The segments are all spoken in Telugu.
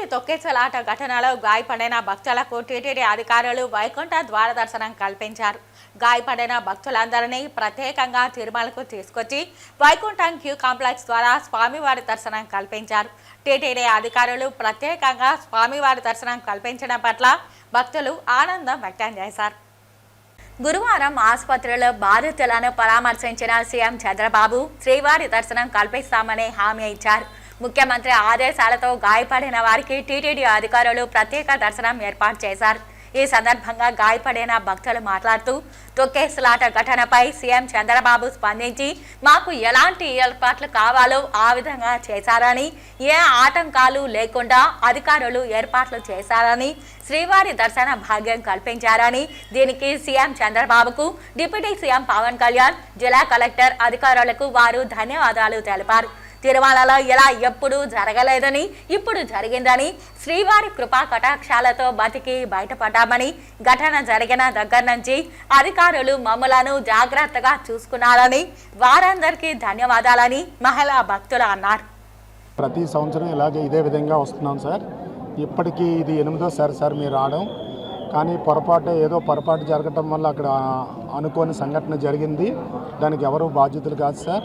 తిరుపతి తొక్కేసలాట ఘటనలో గాయపడిన భక్తులకు టీటీడీ అధికారులు వైకుంఠ ద్వార దర్శనం కల్పించారు. గాయపడిన భక్తులందరినీ ప్రత్యేకంగా తిరుమలకు తీసుకొచ్చి వైకుంఠం క్యూ కాంప్లెక్స్ ద్వారా స్వామివారి దర్శనం కల్పించారు. టీటీడీ అధికారులు ప్రత్యేకంగా స్వామివారి దర్శనం కల్పించడం పట్ల భక్తులు ఆనందం వ్యక్తం చేశారు. గురువారం ఆసుపత్రిలో బాధితులను పరామర్శించిన సీఎం చంద్రబాబు శ్రీవారి దర్శనం కల్పిస్తామని హామీ ఇచ్చారు. ముఖ్యమంత్రి ఆదేశాలతో గాయపడిన వారికి టీటీడీ అధికారులు ప్రత్యేక దర్శనం ఏర్పాటు చేశారు. ఈ సందర్భంగా గాయపడిన భక్తులు మాట్లాడుతూ తొక్కేసులాట ఘటనపై సీఎం చంద్రబాబు స్పందించి మాకు ఎలాంటి ఏర్పాట్లు కావాలో ఆ విధంగా చేశారని ఏ ఆటంకాలు లేకుండా అధికారులు ఏర్పాట్లు చేశారని శ్రీవారి దర్శన భాగ్యం కల్పించారని దీనికి సీఎం చంద్రబాబుకు డిప్యూటీ సీఎం పవన్ కళ్యాణ్ జిల్లా కలెక్టర్ అధికారులకు వారు ధన్యవాదాలు తెలిపారు. తిరుమలలో ఇలా ఎప్పుడూ జరగలేదని ఇప్పుడు జరిగిందని శ్రీవారి కృపా కటాక్షాలతో బతికి బయటపడ్డామని ఘటన జరిగిన దగ్గర నుంచి అధికారులు మమ్మలను జాగ్రత్తగా చూసుకున్నారని వారందరికీ ధన్యవాదాలని మహిళా భక్తులు అన్నారు. ప్రతి సంవత్సరం ఇలాగే ఇదే విధంగా వస్తున్నాం సార్. ఇప్పటికీ ఇది ఎనిమిదోసారి సార్ మీరు రావడం. కానీ పొరపాటు ఏదో పొరపాటు జరగటం వల్ల అక్కడ అనుకోని సంఘటన జరిగింది. దానికి ఎవరు బాధ్యతలు కాదు సార్.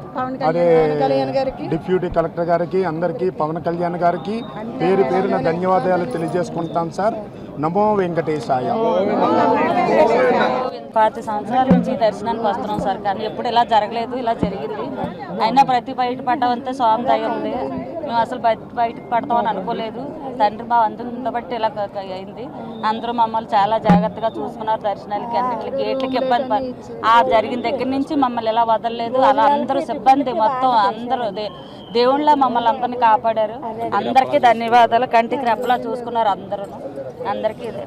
అదే డిప్యూటీ కలెక్టర్ గారికి అందరికీ పవన్ కళ్యాణ్ గారికి పేరు పేరున ధన్యవాదాలు తెలియజేసుకుంటాం సార్. నమో వెంకటేశాయ. పాతి సంవత్సరాల నుంచి దర్శనానికి వస్తున్నాం సార్. కానీ ఎప్పుడు ఇలా జరగలేదు ఇలా జరిగింది. అయినా ప్రతి బయట పడ్డామంతే స్వామి దయ ఉంది. మేము అసలు బయట బయటకు పడతామని అనుకోలేదు. తండ్రి మా అందరితో బట్టి ఇలా అయింది. అందరూ మమ్మల్ని చాలా జాగ్రత్తగా చూసుకున్నారు దర్శనాలకి అన్నింటికి గేట్లకి ఇబ్బంది ఆ జరిగిన దగ్గర నుంచి మమ్మల్ని ఇలా వదలలేదు. అలా అందరూ సిబ్బంది మొత్తం అందరూ దే- దేవుళ్ళ మమ్మల్ని అందరినీ కాపాడారు. అందరికీ ధన్యవాదాలు. కంటికి రెప్పలా చూసుకున్నారు అందరూ అందరికీ ఇదే